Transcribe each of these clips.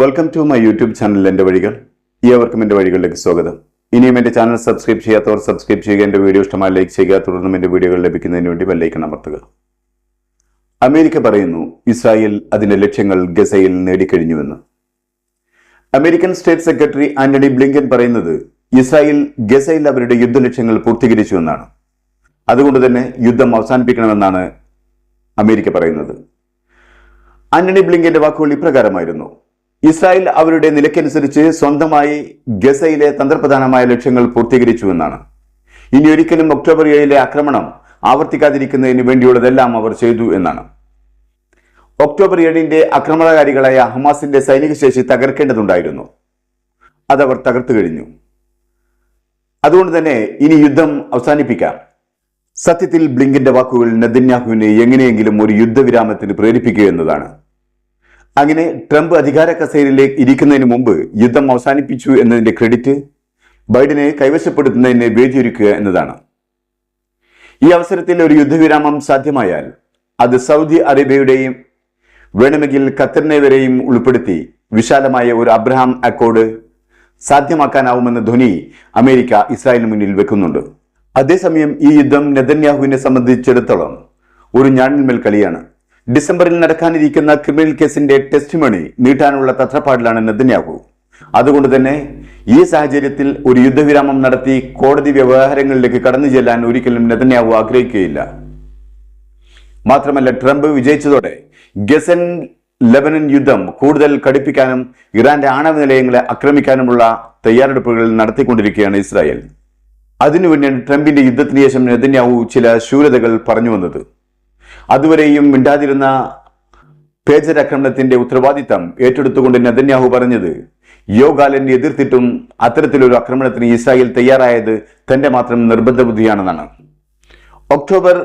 Welcome to my YouTube channel എന്റെ വഴികൾ. ഏവർക്കും എന്റെ വഴികളിലേക്ക് സ്വാഗതം. ഇനിയും എന്റെ ചാനൽ സബ്സ്ക്രൈബ് ചെയ്യാത്തവർ സബ്സ്ക്രൈബ് ചെയ്യുക എന്റെ വീഡിയോ ഇഷ്ടമായി ലൈക്ക് ചെയ്യുക തുടർന്നും എന്റെ വീഡിയോകൾ ലഭിക്കുന്നതിന് വേണ്ടി ബെല്ലൈക്കൺ അമർത്തുക. അമേരിക്ക പറയുന്നു ഇസ്രായേൽ അതിന്റെ ലക്ഷ്യങ്ങൾ ഗസയിൽ നേടിക്കഴിഞ്ഞുവെന്ന്. American state secretary Antony Blinken പറയുന്നത് ഇസ്രായേൽ ഗസയിൽ അവരുടെ യുദ്ധലക്ഷ്യങ്ങൾ പൂർത്തീകരിച്ചുവെന്നാണ്. അതുകൊണ്ട് തന്നെ യുദ്ധം അവസാനിപ്പിക്കണമെന്നാണ് അമേരിക്ക പറയുന്നത്. ആന്റണി ബ്ലിങ്കന്റെ വാക്കുകൾ ഇപ്രകാരമായിരുന്നു ഇസ്രായേൽ അവരുടെ നിലയ്ക്കനുസരിച്ച് സ്വന്തമായി ഗസയിലെ തന്ത്രപ്രധാനമായ ലക്ഷ്യങ്ങൾ പൂർത്തീകരിച്ചുവെന്നാണ് ഇനി ഒരിക്കലും ഒക്ടോബർ ഏഴിലെ ആക്രമണം ആവർത്തിക്കാതിരിക്കുന്നതിന് വേണ്ടിയുള്ളതെല്ലാം അവർ ചെയ്തു എന്നാണ്. ഒക്ടോബർ ഏഴിന്റെ ആക്രമണകാരികളായ ഹമാസിന്റെ സൈനിക ശേഷി തകർക്കേണ്ടതുണ്ടായിരുന്നു. അതവർ തകർത്തു കഴിഞ്ഞു. അതുകൊണ്ട് തന്നെ ഇനി യുദ്ധം അവസാനിപ്പിക്കാം. സത്യത്തിൽ ബ്ലിങ്കിന്റെ വാക്കുകൾ നെതന്യാഹുവിനെ എങ്ങനെയെങ്കിലും ഒരു യുദ്ധവിരാമത്തിന് പ്രേരിപ്പിക്കുക എന്നതാണ്. അങ്ങനെ ട്രംപ് അധികാര കസേരയിലേക്ക് ഇരിക്കുന്നതിന് മുമ്പ് യുദ്ധം അവസാനിപ്പിച്ചു എന്നതിന്റെ ക്രെഡിറ്റ് ബൈഡനെ കൈവശപ്പെടുത്തുന്നതിന് വേദിയൊരുക്കുക എന്നതാണ്. ഈ അവസരത്തിൽ ഒരു യുദ്ധവിരാമം സാധ്യമായാൽ അത് സൗദി അറേബ്യയുടെയും വേണമെങ്കിൽ ഖത്തറിനെ വരെയും ഉൾപ്പെടുത്തി വിശാലമായ ഒരു അബ്രഹാം അക്കോർഡ് സാധ്യമാക്കാനാവുമെന്ന ധ്വനി അമേരിക്ക ഇസ്രായേലിന് മുന്നിൽ വെക്കുന്നുണ്ട്. അതേസമയം ഈ യുദ്ധം നെതന്യാഹുവിനെ സംബന്ധിച്ചിടത്തോളം ഒരു ഞാണിന്മേൽ കളിയാണ്. ഡിസംബറിൽ നടക്കാനിരിക്കുന്ന ക്രിമിനൽ കേസിന്റെ ടെസ്റ്റ് മണി നീട്ടാനുള്ള തത്രപ്പാടിലാണ് നെതന്യാഹു. അതുകൊണ്ട് തന്നെ ഈ സാഹചര്യത്തിൽ ഒരു യുദ്ധവിരാമം നടത്തി കോടതി വ്യവഹാരങ്ങളിലേക്ക് കടന്നു ചെല്ലാൻ ഒരിക്കലും നെതന്യാഹു ആഗ്രഹിക്കുകയില്ല. മാത്രമല്ല ട്രംപ് വിജയിച്ചതോടെ ഗസൻ ലെബനൻ യുദ്ധം കൂടുതൽ കടുപ്പിക്കാനും ഇറാന്റെ ആണവ നിലയങ്ങളെ ആക്രമിക്കാനുമുള്ള തയ്യാറെടുപ്പുകൾ നടത്തിക്കൊണ്ടിരിക്കുകയാണ് ഇസ്രായേൽ. അതിനുവേണ്ടിയാണ് ട്രംപിന്റെ യുദ്ധത്തിന് ശേഷം നെതന്യാഹു ചില ശൂരതകൾ പറഞ്ഞു വന്നത്. അതുവരെയും മിണ്ടാതിരുന്ന പേജർ ആക്രമണത്തിന്റെ ഉത്തരവാദിത്തം ഏറ്റെടുത്തുകൊണ്ട് നെതന്യാഹു പറഞ്ഞത് യോഗാലൻ എതിർത്തിട്ടും അത്തരത്തിലൊരു ആക്രമണത്തിന് ഇസ്രായേൽ തയ്യാറായത് തന്റെ മാത്രം നിർബന്ധ ബുദ്ധിയാണെന്നാണ്. ഒക്ടോബർ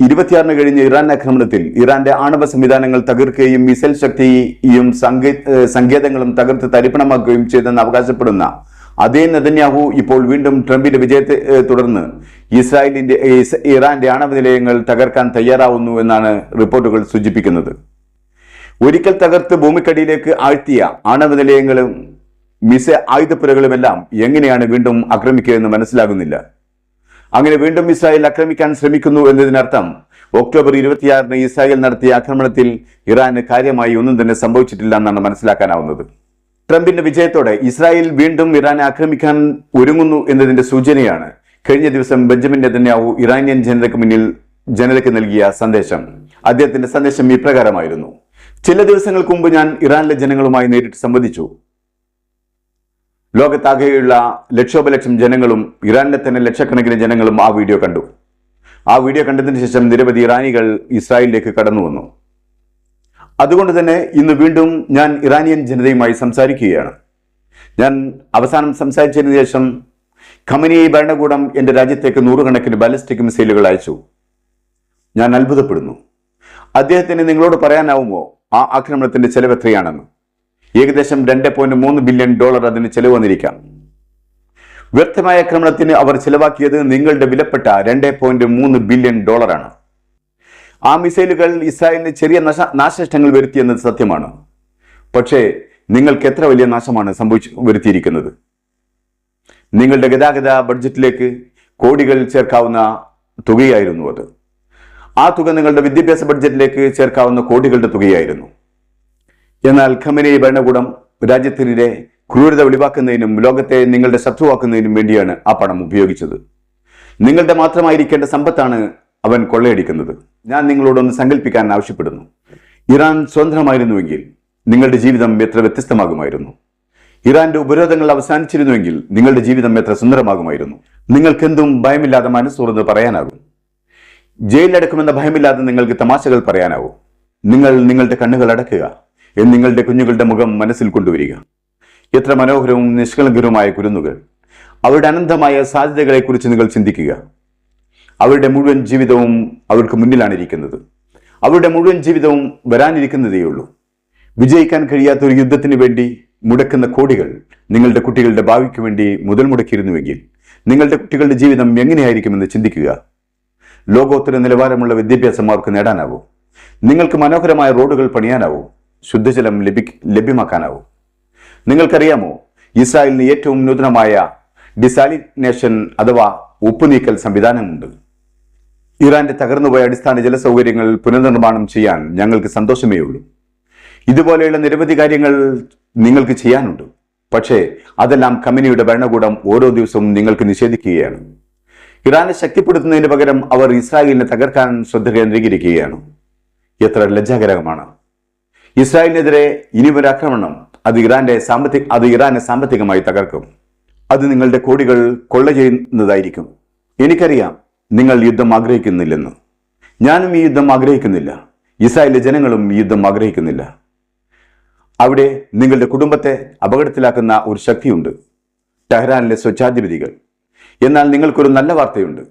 ഇരുപത്തിയാറിന് കഴിഞ്ഞ ഇറാൻ ആക്രമണത്തിൽ ഇറാന്റെ ആണവ സംവിധാനങ്ങൾ തകർക്കുകയും മിസൈൽ ശക്തിയും സങ്കേതങ്ങളും തകർത്ത് തരിപ്പണമാക്കുകയും ചെയ്തെന്ന് അവകാശപ്പെടുന്ന അതേ നെതന്യാഹു ഇപ്പോൾ വീണ്ടും ട്രംപിന്റെ വിജയത്തെ തുടർന്ന് ഇസ്രായേലിന്റെ ഇറാന്റെ ആണവ നിലയങ്ങൾ തകർക്കാൻ തയ്യാറാവുന്നു എന്നാണ് റിപ്പോർട്ടുകൾ സൂചിപ്പിക്കുന്നത്. ഒരിക്കൽ തകർത്ത് ഭൂമിക്കടിയിലേക്ക് ആഴ്ത്തിയ ആണവ നിലയങ്ങളും മിസ ആയുധപ്പുരകളുമെല്ലാം എങ്ങനെയാണ് വീണ്ടും ആക്രമിക്കുക എന്ന് മനസ്സിലാകുന്നില്ല. അങ്ങനെ വീണ്ടും ഇസ്രായേൽ ആക്രമിക്കാൻ ശ്രമിക്കുന്നു എന്നതിനർത്ഥം ഒക്ടോബർ ഇരുപത്തിയാറിന് ഇസ്രായേൽ നടത്തിയ ആക്രമണത്തിൽ ഇറാന് കാര്യമായി ഒന്നും തന്നെ സംഭവിച്ചിട്ടില്ല എന്നാണ് മനസ്സിലാക്കാനാവുന്നത്. ട്രംപിന്റെ വിജയത്തോടെ ഇസ്രായേൽ വീണ്ടും ഇറാനെ ആക്രമിക്കാൻ ഒരുങ്ങുന്നു എന്നതിന്റെ സൂചനയാണ് കഴിഞ്ഞ ദിവസം ബെഞ്ചമിൻ നെതന്യാവു ഇറാനിയൻ ജനതയ്ക്ക് മുന്നിൽ ജനതയ്ക്ക് നൽകിയ സന്ദേശം. അദ്ദേഹത്തിന്റെ സന്ദേശം ഇപ്രകാരമായിരുന്നു. ചില ദിവസങ്ങൾക്ക് മുമ്പ് ഞാൻ ഇറാനിലെ ജനങ്ങളുമായി നേരിട്ട് സംവദിച്ചു. ലോകത്താകെയുള്ള ലക്ഷോപലക്ഷം ജനങ്ങളും ഇറാനിലെ തന്നെ ലക്ഷക്കണക്കിന് ജനങ്ങളും ആ വീഡിയോ കണ്ടു. ആ വീഡിയോ കണ്ടതിന് ശേഷം നിരവധി ഇറാനികൾ ഇസ്രായേലിലേക്ക് കടന്നു വന്നു. അതുകൊണ്ട് തന്നെ ഇന്ന് വീണ്ടും ഞാൻ ഇറാനിയൻ ജനതയുമായി സംസാരിക്കുകയാണ്. ഞാൻ അവസാനം സംസാരിച്ചതിന് ശേഷം ഖമനി ഭരണകൂടം എന്റെ രാജ്യത്തേക്ക് നൂറുകണക്കിന് ബാലിസ്റ്റിക് മിസൈലുകൾ അയച്ചു. ഞാൻ അത്ഭുതപ്പെടുന്നു. അദ്ദേഹത്തിന് നിങ്ങളോട് പറയാനാവുമോ? ആ ആക്രമണത്തിന്റെ ചെലവ് എത്രയാണെന്ന്? ഏകദേശം രണ്ട് പോയിന്റ് മൂന്ന് ബില്യൺ ഡോളർ അതിന് ചെലവ് വന്നിരിക്കാം. വ്യക്തമായ ആക്രമണത്തിന് അവർ ചെലവാക്കിയത് നിങ്ങളുടെ വിലപ്പെട്ട രണ്ട് പോയിന്റ് മൂന്ന് ബില്യൺ ഡോളറാണ്. ആ മിസൈലുകൾ ഇസ്രായേലിന് ചെറിയ നശ നാശനഷ്ടങ്ങൾ വരുത്തിയെന്നത് സത്യമാണ്. പക്ഷേ നിങ്ങൾക്ക് എത്ര വലിയ നാശമാണ് സംഭവിച്ചു വരുത്തിയിരിക്കുന്നത്? നിങ്ങളുടെ ഗതാഗത ബഡ്ജറ്റിലേക്ക് കോടികൾ ചേർക്കാവുന്ന തുകയായിരുന്നു അത്. ആ തുക നിങ്ങളുടെ വിദ്യാഭ്യാസ ബഡ്ജറ്റിലേക്ക് ചേർക്കാവുന്ന കോടികളുടെ തുകയായിരുന്നു. എന്നാൽ ഖമനി ഭരണകൂടം രാജ്യത്തിനെതിരെ ക്രൂരത വെളിവാക്കുന്നതിനും ലോകത്തെ നിങ്ങളുടെ ശത്രുവാക്കുന്നതിനും വേണ്ടിയാണ് ആ പണം ഉപയോഗിച്ചത്. നിങ്ങളുടെ മാത്രമായിരിക്കേണ്ട സമ്പത്താണ് അവൻ കൊള്ളയടിക്കുന്നത്. ഞാൻ നിങ്ങളോടൊന്ന് സങ്കല്പിക്കാൻ ആവശ്യപ്പെടുന്നു. ഇറാൻ സ്വതന്ത്രമായിരുന്നുവെങ്കിൽ നിങ്ങളുടെ ജീവിതം എത്ര വ്യത്യസ്തമാകുമായിരുന്നു. ഇറാന്റെ ഉപരോധങ്ങൾ അവസാനിച്ചിരുന്നുവെങ്കിൽ നിങ്ങളുടെ ജീവിതം എത്ര സുന്ദരമാകുമായിരുന്നു. നിങ്ങൾക്കെന്തും ഭയമില്ലാതെ മനസ്സുറന്ന് പറയാനാകും. ജയിലിലടക്കുമെന്ന ഭയമില്ലാതെ നിങ്ങൾക്ക് തമാശകൾ പറയാനാവും നിങ്ങൾ നിങ്ങളുടെ കണ്ണുകൾ അടക്കുക. നിങ്ങളുടെ കുഞ്ഞുങ്ങളുടെ മുഖം മനസ്സിൽ കൊണ്ടുവരിക. എത്ര മനോഹരവും നിഷ്കളങ്കരവുമായ കുരുന്നുകൾ. അവരുടെ അനന്തമായ സാധ്യതകളെക്കുറിച്ച് നിങ്ങൾ ചിന്തിക്കുക. അവരുടെ മുഴുവൻ ജീവിതവും അവർക്ക് മുന്നിലാണ് ഇരിക്കുന്നത്. അവരുടെ മുഴുവൻ ജീവിതവും വരാനിരിക്കുന്നതേയുള്ളൂ വിജയിക്കാൻ കഴിയാത്ത ഒരു യുദ്ധത്തിന് വേണ്ടി മുടക്കുന്ന കോടികൾ നിങ്ങളുടെ കുട്ടികളുടെ ഭാവിക്ക് വേണ്ടി മുതൽ മുടക്കിയിരുന്നുവെങ്കിൽ നിങ്ങളുടെ കുട്ടികളുടെ ജീവിതം എങ്ങനെയായിരിക്കുമെന്ന് ചിന്തിക്കുക. ലോകോത്തര നിലവാരമുള്ള വിദ്യാഭ്യാസം അവർക്ക് നേടാനാവും. നിങ്ങൾക്ക് മനോഹരമായ റോഡുകൾ പണിയാനാവും. ശുദ്ധജലം ലഭി ലഭ്യമാക്കാനാവൂ. നിങ്ങൾക്കറിയാമോ ഇസ്രായേലിന് ഏറ്റവും നൂതനമായ ഡിസാലിനേഷൻ അഥവാ ഉപ്പുനീക്കൽ സംവിധാനമുണ്ട്. ഇറാന്റെ തകർന്നുപോയ അടിസ്ഥാന ജലസൗകര്യങ്ങൾ പുനർനിർമ്മാണം ചെയ്യാൻ ഞങ്ങൾക്ക് സന്തോഷമേ ഉള്ളൂ ഇതുപോലെയുള്ള നിരവധി കാര്യങ്ങൾ നിങ്ങൾക്ക് ചെയ്യാനുണ്ട്. പക്ഷേ അതെല്ലാം കമ്പനിയുടെ ഭരണകൂടം ഓരോ ദിവസവും നിങ്ങൾക്ക് നിഷേധിക്കുകയാണ്. ഇറാനെ ശക്തിപ്പെടുത്തുന്നതിന് പകരം അവർ ഇസ്രായേലിനെ തകർക്കാൻ ശ്രദ്ധ കേന്ദ്രീകരിക്കുകയാണ്. എത്ര ലജ്ജാകരമാണ്. ഇസ്രായേലിനെതിരെ ഇനി ഒരു ആക്രമണം. അത് ഇറാന്റെ സാമ്പത്തിക അത് ഇറാനെ സാമ്പത്തികമായി തകർക്കും. അത് നിങ്ങളുടെ കോടികൾ കൊള്ള ചെയ്യുന്നതായിരിക്കും. എനിക്കറിയാം നിങ്ങൾ യുദ്ധം ആഗ്രഹിക്കുന്നില്ലെന്ന്. ഞാനും ഈ യുദ്ധം ആഗ്രഹിക്കുന്നില്ല. ഇസ്രായേലിലെ ജനങ്ങളും ഈ യുദ്ധം ആഗ്രഹിക്കുന്നില്ല. അവിടെ നിങ്ങളുടെ കുടുംബത്തെ അപകടത്തിലാക്കുന്ന ഒരു ശക്തിയുണ്ട്. ടെഹ്റാനിലെ സ്വച്ഛാധിപതികൾ. എന്നാൽ നിങ്ങൾക്കൊരു നല്ല വാർത്തയുണ്ട്.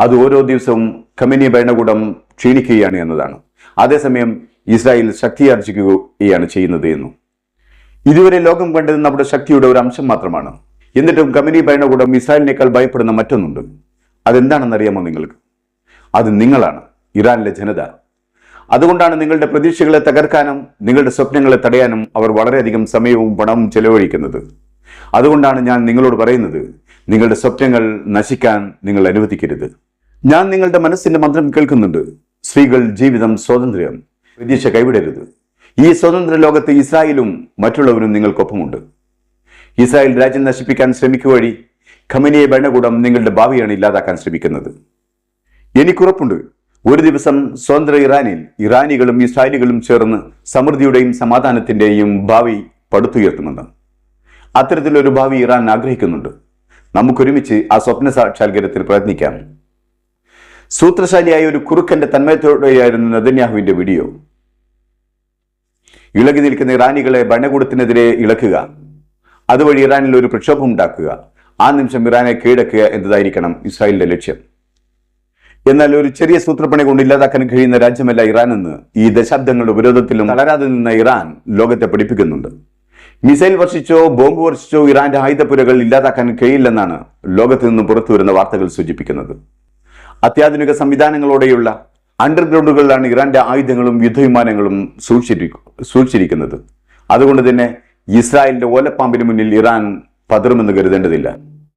അത് ഓരോ ദിവസവും കമ്പനി ഭരണകൂടം ക്ഷീണിക്കുകയാണ് എന്നതാണ്. അതേസമയം ഇസ്രായേൽ ശക്തിയാർജിക്കുകയാണ് ചെയ്യുന്നത് എന്നും. ഇതുവരെ ലോകം കണ്ടത് നമ്മുടെ ശക്തിയുടെ ഒരു അംശം മാത്രമാണ്. എന്നിട്ടും കമ്പനി ഭരണകൂടം ഇസ്രായേലിനേക്കാൾ ഭയപ്പെടുന്ന മറ്റൊന്നുണ്ട്. അതെന്താണെന്ന് അറിയാമോ നിങ്ങൾക്ക്? അത് നിങ്ങളാണ് ഇറാനിലെ ജനത. അതുകൊണ്ടാണ് നിങ്ങളുടെ പ്രതീക്ഷകളെ തകർക്കാനും നിങ്ങളുടെ സ്വപ്നങ്ങളെ തടയാനും അവർ വളരെയധികം സമയവും പണവും ചെലവഴിക്കുന്നത്. അതുകൊണ്ടാണ് ഞാൻ നിങ്ങളോട് പറയുന്നത് നിങ്ങളുടെ സ്വപ്നങ്ങൾ നശിക്കാൻ നിങ്ങൾ അനുവദിക്കരുത്. ഞാൻ നിങ്ങളുടെ മനസ്സിന്റെ മന്ത്രം കേൾക്കുന്നുണ്ട് സ്ത്രീകൾ ജീവിതം സ്വാതന്ത്ര്യം പ്രതീക്ഷ കൈവിടരുത്. ഈ സ്വതന്ത്ര ലോകത്ത് ഇസ്രായേലും മറ്റുള്ളവരും നിങ്ങൾക്കൊപ്പമുണ്ട്. ഇസ്രായേൽ രാജ്യം നശിപ്പിക്കാൻ ശ്രമിക്കുക വഴി ഖമനിയെ ഭരണകൂടം നിങ്ങളുടെ ഭാവിയാണ് ഇല്ലാതാക്കാൻ ശ്രമിക്കുന്നത്. എനിക്കുറപ്പുണ്ട്. ഒരു ദിവസം സ്വതന്ത്ര ഇറാനിൽ ഇറാനികളും ഇസ്രായേലികളും ചേർന്ന് സമൃദ്ധിയുടെയും സമാധാനത്തിന്റെയും ഭാവി പടുത്തുയർത്തുമെന്ന്. അത്തരത്തിലൊരു ഭാവി ഇറാൻ ആഗ്രഹിക്കുന്നുണ്ട്. നമുക്കൊരുമിച്ച് ആ സ്വപ്ന സാക്ഷാത്കാരത്തിൽ പ്രയത്നിക്കാം. സൂത്രശാലിയായ ഒരു കുറുക്കന്റെ തന്മയത്തോടെയായിരുന്നു നദന്യാഹുവിന്റെ വീഡിയോ. ഇളകി നിൽക്കുന്ന ഇറാനികളെ ഭരണകൂടത്തിനെതിരെ ഇളക്കുക. അതുവഴി ഇറാനിൽ ഒരു പ്രക്ഷോഭം ഉണ്ടാക്കുക. ആ നിമിഷം ഇറാനെ കീഴടക്കുക എന്നതായിരിക്കണം ഇസ്രായേലിന്റെ ലക്ഷ്യം. എന്നാൽ ഒരു ചെറിയ സൂത്രപ്പണി കൊണ്ട് ഇല്ലാതാക്കാൻ കഴിയുന്ന രാജ്യമല്ല ഇറാൻ എന്ന് ഈ ദശാബ്ദങ്ങളുടെ ഉപരോധത്തിലും തളരാതെ നിന്ന ഇറാൻ ലോകത്തെ പഠിപ്പിക്കുന്നുണ്ട്. മിസൈൽ വർഷിച്ചോ ബോംബ് വർഷിച്ചോ ഇറാന്റെ ആയുധപ്പുരകൾ ഇല്ലാതാക്കാൻ കഴിയില്ലെന്നാണ് ലോകത്ത് നിന്ന് പുറത്തു വരുന്ന വാർത്തകൾ സൂചിപ്പിക്കുന്നത്. അത്യാധുനിക സംവിധാനങ്ങളോടെയുള്ള അണ്ടർഗ്രൗണ്ടുകളിലാണ് ഇറാന്റെ ആയുധങ്ങളും യുദ്ധവിമാനങ്ങളും സൂക്ഷിച്ചിരിക്കു സൂക്ഷിച്ചിരിക്കുന്നത്. അതുകൊണ്ട് തന്നെ ഇസ്രായേലിന്റെ ഓലപ്പാമ്പിന് മുന്നിൽ ഇറാൻ പതറുമെന്ന് കരുതേണ്ടതില്ല.